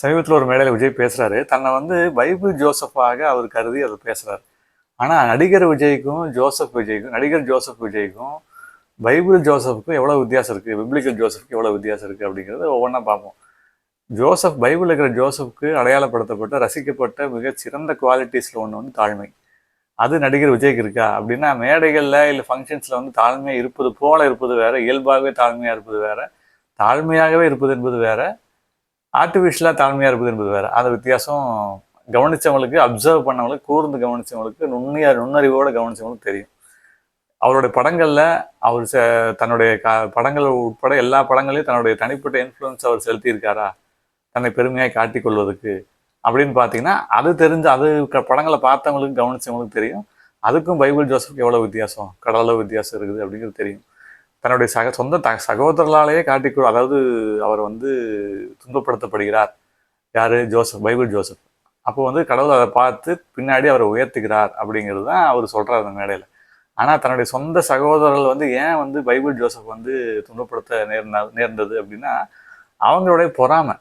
சமீபத்தில் ஒரு மேடையில் விஜய் பேசுகிறாரு தன்னை வந்து பைபிள் ஜோசஃபாக அவர் கருதி அவர் பேசுகிறார் ஆனால் நடிகர் விஜய்க்கும் ஜோசப் விஜய்க்கும் நடிகர் ஜோசப் விஜய்க்கும் பைபிள் ஜோசப்புக்கும் எவ்வளோ வித்தியாசம் இருக்குது பிப்ளிக்கல் ஜோசஃப்க்கு எவ்வளோ வித்தியாசம் இருக்குது அப்படிங்கிறத ஒவ்வொன்றா பார்ப்போம். ஜோசப் பைபிள் இருக்கிற ஜோசப்க்கு அடையாளப்படுத்தப்பட்ட ரசிக்கப்பட்ட மிக சிறந்த குவாலிட்டிஸில் ஒன்று வந்து தாழ்மை. அது நடிகர் விஜய்க்கு இருக்கா? அப்படின்னா மேடைகளில் இல்லை ஃபங்க்ஷன்ஸில் வந்து தாழ்மையாக இருப்பது போல இருப்பது வேறு இயல்பாகவே தாழ்மையாக இருப்பது வேறு தாழ்மையாகவே இருப்பது என்பது வேறு ஆர்டிஃபிஷியலாக தாழ்மையாக இருப்பது என்பது வேறு. அந்த வித்தியாசம் கவனிச்சவங்களுக்கு அப்சர்வ் பண்ணவங்களுக்கு கூர்ந்து கவனிச்சவங்களுக்கு நுண்ணிய நுண்ணறிவோடு கவனிச்சவங்களுக்கு தெரியும். அவருடைய படங்களில் அவர் தன்னுடைய க படங்கள் உட்பட எல்லா படங்களையும் தன்னுடைய தனிப்பட்ட இன்ஃப்ளூயன்ஸ் அவர் செலுத்தியிருக்காரா? தன்னை பெருமையாக காட்டிக்கொள்வதற்கு அப்படின்னு பார்த்தீங்கன்னா அது தெரிஞ்சு அது படங்களை பார்த்தவங்களுக்கு கவனிச்சவங்களுக்கு தெரியும். அதுக்கும் பைபிள் ஜோசப்க்கு எவ்வளோ வித்தியாசம்? கடவுளோ வித்தியாசம் இருக்குது அப்படிங்கிறது தெரியும். தன்னுடைய சக சொந்த த சகோதரர்களாலேயே காட்டிக்கொள் அதாவது அவர் வந்து துன்பப்படுத்தப்படுகிறார். யார்? Joseph Bible Joseph. அப்போ வந்து கடவுள் அதை பார்த்து பின்னாடி அவரை உயர்த்துகிறார் அப்படிங்கிறது தான் அவர் சொல்கிறார் அந்த மேடையில். ஆனால் தன்னுடைய சொந்த சகோதரர்கள் வந்து ஏன் வந்து பைபிள் ஜோசப் வந்து துன்பப்படுத்த நேர்ந்த நேர்ந்தது அப்படின்னா அவங்களுடைய பொறாமை.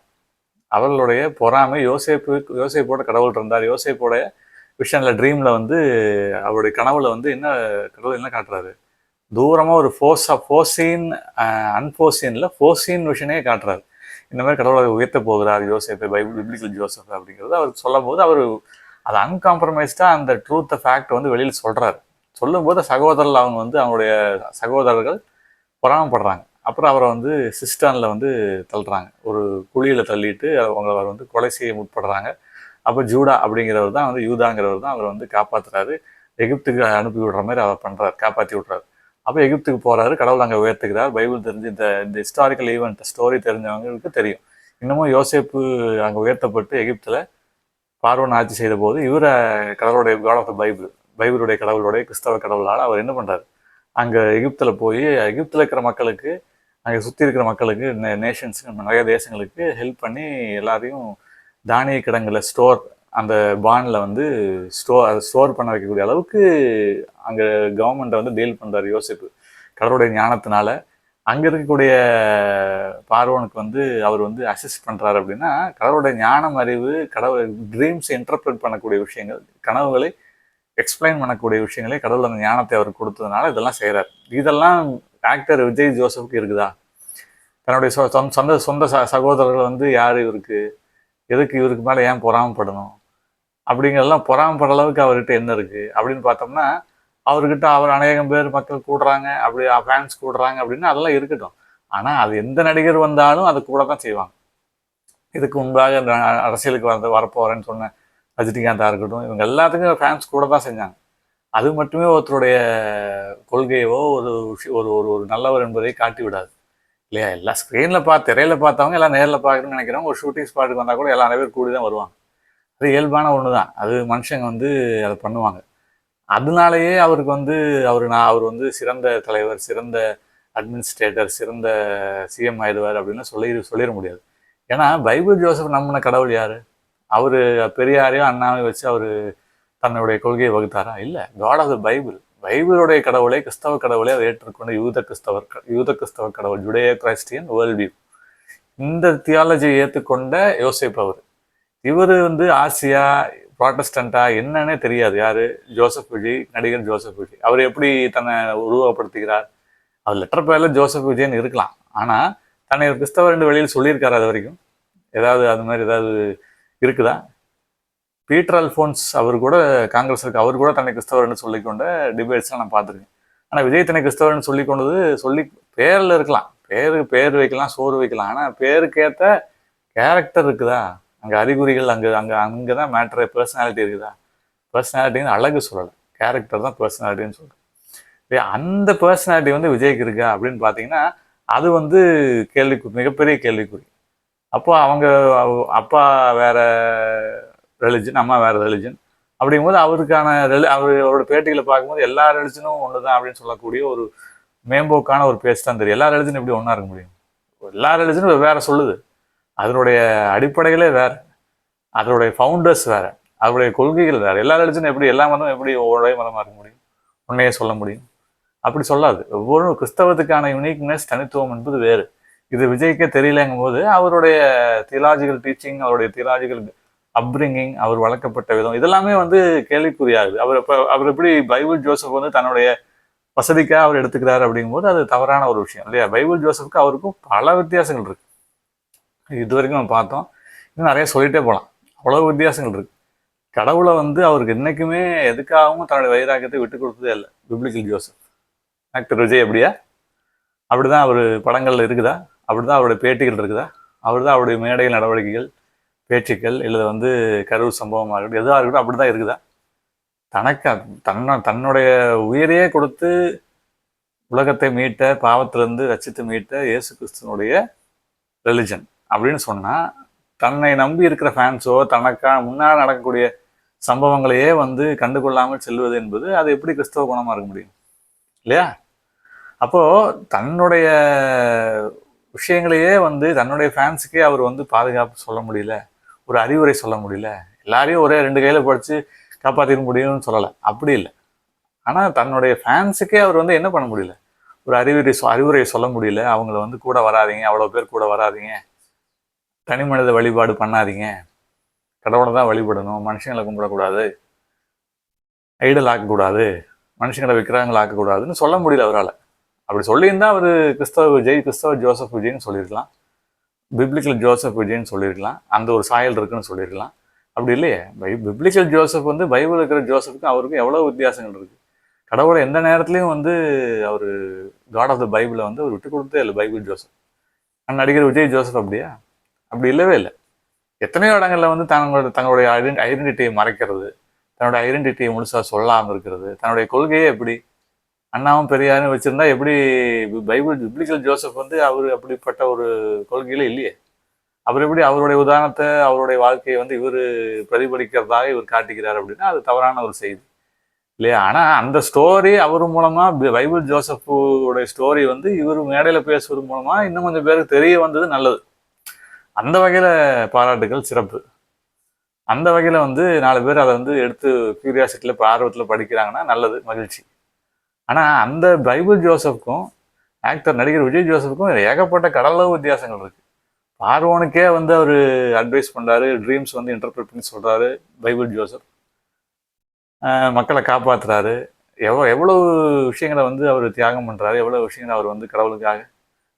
அவர்களுடைய பொறாமை யோசேப்பு யோசேப்போட கடவுள் இருந்தார். யோசேப்போட விஷனில் ட்ரீமில் வந்து அவருடைய கனவுல வந்து என்ன கடவுள் என்ன காட்டுறாரு? தூரமாக ஒரு ஃபோர்ஸ் ஃபோர்ஸின் அன்ஃபோர்சீனில் ஃபோர்சீன் விஷனே காட்டுறாரு. இந்த மாதிரி கடவுளை உயர்த்த போகிறார் யோசேஃப் பைபிள் பிப்ளிக்கல் ஜோசப் அப்படிங்கிறது அவர் சொல்லும் போது அவர் அது அன்காம்ப்ரமைஸ்டாக அந்த ட்ரூத்தை ஃபேக்ட் வந்து வெளியில் சொல்கிறாரு சொல்லும்போது சகோதரர்கள் அவங்க வந்து அவங்களுடைய சகோதரர்கள் பொறாமப்படுறாங்க. அப்புறம் அவரை வந்து சிஸ்டனில் வந்து தள்ளுறாங்க. ஒரு குழியில் தள்ளிட்டு அவங்கள அவர் வந்து கொலை செய்ய முற்படுறாங்க. அப்போ ஜூடா அப்படிங்கிறவர் தான் வந்து யூதாங்கிறவர் தான் அவரை வந்து காப்பாற்றுறாரு எகிப்துக்கு அனுப்பி விடுற மாதிரி அவர் பண்ணுறாரு காப்பாற்றி விட்றாரு. அப்போ எகிப்துக்கு போகிறாரு கடவுள் அங்கே உயர்த்துக்கிறார் பைபிள் தெரிஞ்சு இந்த இந்த ஹிஸ்டாரிக்கல் ஈவெண்ட் ஸ்டோரி தெரிஞ்சவங்களுக்கு தெரியும். இன்னமும் யோசேப்பு அங்கே உயர்த்தப்பட்டு எகிப்தில் பார்வன் ஆட்சி செய்த போது இவரை கடவுளுடைய காட் ஆஃப் த பைபிள் பைபிளுடைய கடவுளுடைய கிறிஸ்தவ கடவுளால் அவர் என்ன பண்ணுறாரு அங்கே எகிப்தில் போய் எகிப்தில் இருக்கிற மக்களுக்கு அங்கே சுற்றி இருக்கிற மக்களுக்கு நேஷன்ஸுக்கு நிறைய தேசங்களுக்கு ஹெல்ப் பண்ணி எல்லாரையும் தானிய கிடங்குல ஸ்டோர் அந்த பாண்டில் வந்து ஸ்டோ அதை ஸ்டோர் பண்ண வைக்கக்கூடிய அளவுக்கு அங்கே கவர்மெண்ட்டை வந்து டீல் பண்ணுறாரு யோசிப்பு. கடவுளுடைய ஞானத்தினால அங்கே இருக்கக்கூடிய பார்வனுக்கு வந்து அவர் வந்து அசிஸ்ட் பண்ணுறாரு அப்படின்னா கடவுளுடைய ஞானம் அறிவு கடவுள் ட்ரீம்ஸ் இன்டர்பிரட் பண்ணக்கூடிய விஷயங்கள் கனவுகளை எக்ஸ்பிளைன் பண்ணக்கூடிய விஷயங்களே கடவுள் அந்த ஞானத்தை அவர் கொடுத்ததுனால இதெல்லாம் செய்கிறார் இதெல்லாம் ஆக்டர் விஜய் ஜோசப்புக்கு இருக்குதா? தன்னுடைய சொ- சொந்த சொந்த சொந்த ச சகோதரர்கள் வந்து யார் இவருக்கு? எதுக்கு இவருக்கு மேலே ஏன் பொறாமப்படணும்? அப்படிங்கிறதெல்லாம் பொறாமப்படுற அளவுக்கு அவர்கிட்ட என்ன இருக்குது அப்படின்னு பார்த்தோம்னா அவர்கிட்ட அவர் அநேகம் பேர் மக்கள் கூடுறாங்க அப்படி ஃபேன்ஸ் கூடுறாங்க அப்படின்னு அதெல்லாம் இருக்கட்டும். ஆனால் அது எந்த நடிகர் வந்தாலும் அது கூட தான் செய்வாங்க. இதுக்கு முன்பாக அரசியலுக்கு வந்து வரப்போகிறேன்னு சொன்ன ரஜினிகாந்தாக இருக்கட்டும் இவங்க எல்லாத்துக்கும் ஃபேன்ஸ் கூட தான் செஞ்சாங்க. அது மட்டுமே ஒருத்தருடைய கொள்கையோ ஒரு ஒரு ஒரு ஒரு நல்லவர் என்பதை காட்டி விடாது. இல்லையா? எல்லா ஸ்க்ரீனில் பார்த்து திரையில் பார்த்தவங்க எல்லாம் நேரில் பார்க்கணும்னு நினைக்கிறவங்க ஒரு ஷூட்டிங் ஸ்பாட்டுக்கு வந்தால் கூட எல்லா நிறைய பேர் கூடி தான் வருவாங்க. அது இயல்பான ஒன்று தான் அது மனுஷங்க வந்து அதை பண்ணுவாங்க. அதனாலேயே அவருக்கு வந்து அவர் நான் அவர் வந்து சிறந்த தலைவர் சிறந்த அட்மினிஸ்ட்ரேட்டர் சிறந்த சிஎம் ஆயிடுவார் அப்படின்னு சொல்லி சொல்லிட முடியாது. ஏன்னா பைபிள் ஜோசப் நம்மன கடவுள் யார்? அவர் பெரியாரையோ அண்ணாவையும் வச்சு அவர் தன்னுடைய கொள்கையை வகுத்தாரா? இல்லை. காட் ஆஃப் த பைபிள் பைபிளுடைய கடவுளை கிறிஸ்தவ கடவுளை அதை ஏற்றுக்கொண்ட யூத கிறிஸ்தவர் யூத கிறிஸ்தவ கடவுள் ஜுடைய கிறிஸ்டியன் வேர்ல்ட் வியூ இந்த தியாலஜியை ஏற்றுக்கொண்ட யோசிப்பவர் இவர் வந்து ஆசியா ப்ராட்டஸ்டண்டா என்னன்னே தெரியாது. யார்? ஜோசப் விஜய் நடிகர் ஜோசப் விஜய். அவர் எப்படி தன்னை உருவகப்படுத்துகிறார்? அவர் லெட்டர் பேரில் ஜோசப் விஜய்னு இருக்கலாம். ஆனால் தன்னை ஒரு கிறிஸ்தவர் என்று வெளியில் சொல்லியிருக்காரு அது வரைக்கும். ஏதாவது அது மாதிரி ஏதாவது இருக்குதா? பீட்டர் அல்ஃபோன்ஸ் அவர் கூட காங்கிரஸ் இருக்கு. அவர் கூட தன்னை கிறிஸ்தவர்னு சொல்லிக்கொண்ட டிபேட்ஸ்லாம் நான் பார்த்துருக்கேன். ஆனால் விஜய் தன்னை கிறிஸ்தவர்னு சொல்லிக்கொண்டது சொல்லி பேரில் இருக்கலாம். பேர் பேர் வைக்கலாம் சோறு வைக்கலாம். ஆனால் பேருக்கேற்ற கேரக்டர் இருக்குதா? அங்கே அறிகுறிகள் அங்கே அங்கே அங்கே தான் மேட்ரு பர்சனாலிட்டி இருக்குதா பர்சனாலிட்டின்னு அழகு சொல்லலை. கேரக்டர் தான் பர்சனாலிட்டின்னு சொல்கிறேன் அந்த பர்சனாலிட்டி வந்து விஜய்க்கு இருக்கா அப்படின்னு பார்த்தீங்கன்னா அது வந்து கேள்விக்குறி மிகப்பெரிய கேள்விக்குறி. அப்போ அவங்க அப்பா வேற ரிலிஜன் அம்மா வேற ரிலிஜன் அப்படிங்கும்போது அவருக்கான ரெலி அவர் அவரோட பேட்டிகளை பார்க்கும்போது எல்லா ரிலிஜனும் ஒன்று தான் அப்படின்னு சொல்லக்கூடிய ஒரு மேம்போக்கான ஒரு பேச்சு தான் தெரியும். எல்லா ரிலிஜனும் எப்படி ஒன்றா இருக்க முடியும்? எல்லா ரிலிஜனும் வேற சொல்லுது. அதனுடைய அடிப்படைகளே வேறு. அதனுடைய ஃபவுண்டர்ஸ் வேறு. அதனுடைய கொள்கைகள் வேறு. எல்லா ரிலிஜனும் எப்படி எல்லா மதமும் எப்படி ஒரே மதமாக இருக்க முடியும்? உன்னையே சொல்ல முடியும். அப்படி சொல்லாது. ஒவ்வொரு கிறிஸ்தவத்துக்கான யுனிக்னஸ் தனித்துவம் என்பது வேறு. இது விஜய்க்கே தெரியலங்கும் போது அவருடைய தியலாஜிக்கல் டீச்சிங் அவருடைய தியலாஜிக்கல் அப்ரிங்கிங் அவர் வளர்க்கப்பட்ட விதம் இதெல்லாமே வந்து கேள்விக்குறியாகுது. அவர் இப்போ அவர் எப்படி பைபிள் ஜோசப் வந்து தன்னுடைய வசதிக்காக அவர் எடுத்துக்கிறார் அப்படிங்கும்போது அது தவறான ஒரு விஷயம் இல்லையா? பைபிள் ஜோசப்க்கு அவருக்கும் பல வித்தியாசங்கள் இருக்கு. இது வரைக்கும் நம்ம பார்த்தோம். இன்னும் நிறைய சொல்லிகிட்டே போகலாம் அவ்வளோ வித்தியாசங்கள் இருக்கு. கடவுளை வந்து அவருக்கு என்றைக்குமே எதுக்காகவும் தன்னுடைய வைராக்கியத்தை விட்டு கொடுத்ததே இல்லை. பிப்ளிக்கல் ஜோசப் ஆக்டர் விஜய் எப்படியா அப்படிதான் அவர் படங்களில் இருக்குதா? அப்படி தான் அவருடைய பேட்டிகள் இருக்குதா? அவர் தான் அவருடைய மேடைகள் நடவடிக்கைகள் பேச்சுக்கள் இல்லை வந்து கரூர் சம்பவமாக இருக்கட்டும் எதுவாக இருக்கட்டும் அப்படி தான் இருக்குதா? தனக்கு தன்ன தன்னுடைய உயிரையே கொடுத்து உலகத்தை மீட்ட பாவத்திலிருந்து ரச்சித்து மீட்ட இயேசு கிறிஸ்துவனுடைய ரிலிஜன் அப்படின்னு சொன்னால் தன்னை நம்பி இருக்கிற ஃபேன்ஸோ தனக்கா முன்னால் நடக்கக்கூடிய சம்பவங்களையே வந்து கண்டுகொள்ளாமல் செல்வது என்பது அது எப்படி கிறிஸ்தவ குணமாக இருக்க முடியும்? இல்லையா? அப்போ தன்னுடைய விஷயங்களையே வந்து தன்னுடைய ஃபேன்ஸுக்கே அவர் வந்து பாதுகாப்பு சொல்ல முடியல ஒரு அறிவுரை சொல்ல முடியல எல்லாரையும் ஒரே ரெண்டு கையில் படித்து காப்பாற்றிட முடியும்னு சொல்லலை. அப்படி இல்லை. ஆனால் தன்னுடைய ஃபேன்ஸுக்கே அவர் வந்து என்ன பண்ண முடியல? ஒரு அறிவுரை சொ- அறிவுரை சொல்ல முடியல. அவங்கள வந்து கூட வராதீங்க அவ்வளோ பேர் கூட வராதீங்க. தனி மனித வழிபாடு பண்ணாதீங்க. கடவுளை தான் வழிபடணும். மனுஷங்களை கும்பிடக்கூடாது. ஐடல் ஆக்கக்கூடாது. மனுஷங்களை விக்கிரகங்கள் ஆக்கக்கூடாதுன்னு சொல்ல முடியல அவரால். அப்படி சொல்லியிருந்தால் அவர் கிறிஸ்தவ விஜய் கிறிஸ்தவ ஜோசப் விஜய்னு சொல்லியிருக்கலாம். பிப்ளிக்கல் ஜோசப் விஜய்னு சொல்லியிருக்கலாம். அந்த ஒரு சாயல் இருக்குன்னு சொல்லியிருக்கலாம். அப்படி இல்லையே? பை பிப்ளிக்கல் ஜோசப் வந்து பைபிள் இருக்கிற ஜோசப்புக்கும் அவருக்கும் எவ்வளோ வித்தியாசங்கள் இருக்குது கடவுளை எந்த நேரத்துலையும் வந்து அவர் காட் ஆஃப் த பைபிளை வந்து அவர் விட்டு கொடுத்தே இல்லை பைபிள் ஜோசப். ஆனா நடிகர் விஜய் ஜோசப் அப்படியா? அப்படி இல்லவே இல்லை. எத்தனையோ இடங்களில் வந்து தங்களோட தங்களுடைய ஐடென்டி ஐடென்டிட்டியை மறைக்கிறது தன்னோட ஐடென்டிட்டியை முழுசாக சொல்லாமல் இருக்கிறது தன்னுடைய கொள்கையே எப்படி அண்ணாவும் பெரியாரும் வச்சிருந்தா எப்படி பைபிள் பிப்ளிக்கல் ஜோசப் வந்து அவர் அப்படிப்பட்ட ஒரு கொள்கையில் இல்லையே. அவர் எப்படி அவருடைய உதாரணத்தை அவருடைய வாழ்க்கையை வந்து இவர் பிரதிபலிக்கிறதாக இவர் காட்டுகிறார் அப்படின்னா அது தவறான ஒரு செய்தி. இல்லையா? ஆனால் அந்த ஸ்டோரி அவர் மூலமாக பைபிள் ஜோசப்புடைய ஸ்டோரி வந்து இவர் மேடையில் பேசுவது மூலமாக இன்னும் கொஞ்சம் பேருக்கு தெரிய வந்தது நல்லது. அந்த வகையில் பாராட்டுகள் சிறப்பு. அந்த வகையில் வந்து நாலு பேர் அதை வந்து எடுத்து கியூரியாசிட்டியில் இப்போ ஆர்வத்தில் படிக்கிறாங்கன்னா நல்லது மகிழ்ச்சி. ஆனால் அந்த பைபிள் ஜோசப்க்கும் ஆக்டர் நடிகர் விஜய் ஜோசப்க்கும் ஏகப்பட்ட கடலளவு வித்தியாசங்கள் இருக்குது பார்வோனுக்கே வந்து அவர் அட்வைஸ் பண்ணுறாரு ட்ரீம்ஸ் வந்து இன்டர்பிரட் பண்ணி சொல்கிறாரு பைபிள் ஜோசப். மக்களை காப்பாற்றுறாரு எவ்வளோ எவ்வளவு விஷயங்களை வந்து அவர் தியாகம் பண்ணுறாரு எவ்வளோ விஷயங்களை அவர் வந்து கடவுளுக்காக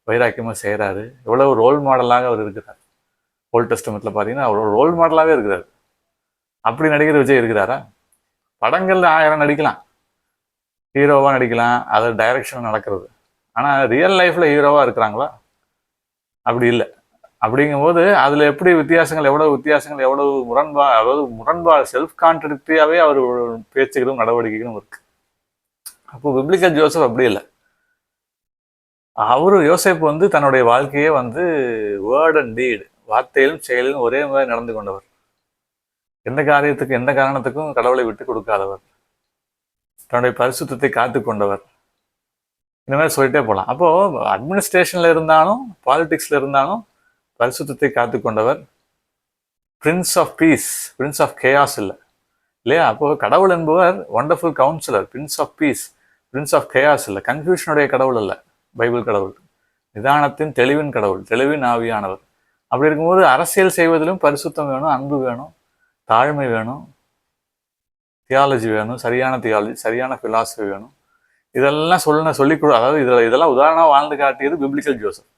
வைராக்கியமாக செய்கிறாரு எவ்வளவு ரோல் மாடலாக அவர் இருக்கிறார். ஓல்ட் டெஸ்டமெண்ட்ல பார்த்தீங்கன்னா அவர் ரோல் மாடலாகவே இருக்கிறார். அப்படி நடிகர் விஜய் இருக்கிறாரா? படங்கள்ல ஆயிரம் நடிக்கலாம். ஹீரோவாக நடிக்கலாம். அது டைரக்ஷன் நடக்கிறது. ஆனால் ரியல் லைஃப்பில் ஹீரோவாக இருக்கிறாங்களா? அப்படி இல்லை. அப்படிங்கும்போது அதில் எப்படி வித்தியாசங்கள் எவ்வளவு வித்தியாசங்கள் எவ்வளவு முரண்பா அதாவது முரண்பா செல்ஃப் கான்ட்ரடிக்டியாவே அவர் பேச்சுகளும் நடவடிக்கைகளும் இருக்கு. அப்போ பிப்ளிக்கல் ஜோசப் அப்படி இல்லை. அவரு யோசேப் வந்து தன்னுடைய வாழ்க்கையே வந்து வேர்ட் அண்ட் டீடு வார்த்தையிலும் செயலிலும் ஒரே மாதிரி நடந்து கொண்டவர். எந்த காரியத்துக்கும் எந்த காரணத்துக்கும் கடவுளை விட்டு கொடுக்காதவர். தன்னுடைய பரிசுத்தத்தை காத்து கொண்டவர். இந்த மாதிரி சொல்லிட்டே போகலாம் அப்போ அட்மினிஸ்ட்ரேஷன்ல இருந்தாலும் பாலிடிக்ஸ்ல இருந்தாலும் பரிசுத்தத்தை காத்து கொண்டவர். Prince of peace prince of chaos இல்லை. இல்லையா? அப்போ கடவுள் என்பவர் wonderful counsellor prince of peace prince of chaos இல்லை. கன்ஃபியூஷனுடைய கடவுள் அல்ல பைபிள் கடவுள். நிதானத்தின் தெளிவின் கடவுள் தெளிவின் ஆவியானவர். அப்படி இருக்கும்போது அரசியல் செய்வதிலும் பரிசுத்தம் வேணும் அன்பு வேணும் தாழ்மை வேணும் தியாலஜி வேணும் சரியான தியாலஜி சரியான philosophy வேணும். இதெல்லாம் சொல்ல சொல்லிக் கொடு அதாவது இதில் இதெல்லாம் உதாரணமாக வாழ்ந்து காட்டியது பிப்ளிக்கல் ஜோசப்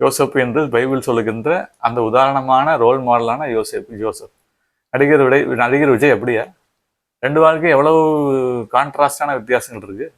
யோசப் என்று பைபிள் சொல்லுகின்ற அந்த உதாரணமான ரோல் மாடலான யோசப் ஜோசப் நடிகர் விடை நடிகர் விஜய் எப்படியா ரெண்டு வாழ்க்கை எவ்வளவு கான்ட்ராஸ்டான வித்தியாசங்கள் இருக்கு.